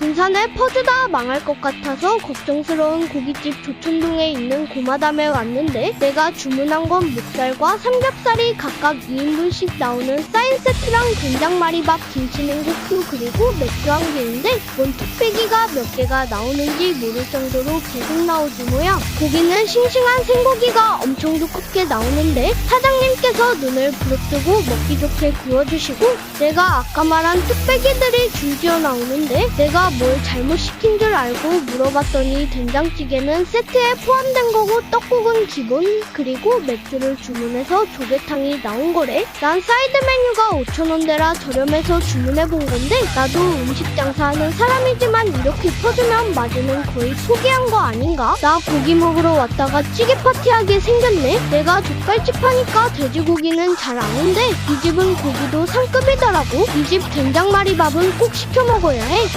군산에 퍼주다 망할 것 같아서 걱정스러운 고깃집 조촌동에 있는 고마담에 왔는데 내가 주문한 건 목살과 삼겹살이 각각 2인분씩 나오는 사인 세트랑 된장말이밥, 김치냉국수 그리고 맥주 한 개인데 뭔 뚝배기가 몇 개가 나오는지 모를 정도로 계속 나오지 뭐야. 고기는 싱싱한 생고기가 엄청 두껍게 나오는데 사장님께서 눈을 부릅뜨고 먹기 좋게 구워주시고 내가 아까 말한 뚝배기들이 줄지어 나오는데 내가 뭘 잘못 시킨 줄 알고 물어봤더니 된장찌개는 세트에 포함된 거고 떡국은 기본 그리고 맥주를 주문해서 조개탕이 나온 거래. 난 사이드 메뉴가 5천원대라 저렴해서 주문해 본 건데 나도 음식 장사하는 사람이지만 이렇게 퍼주면 마진은 거의 포기한 거 아닌가? 나 고기 먹으러 왔다가 찌개 파티하게 생겼네. 내가 족발집 하니까 돼지고기는 잘 아는데 이 집은 고기도 상급이더라고. 이 집 된장말이밥은 꼭 시켜 먹어야 해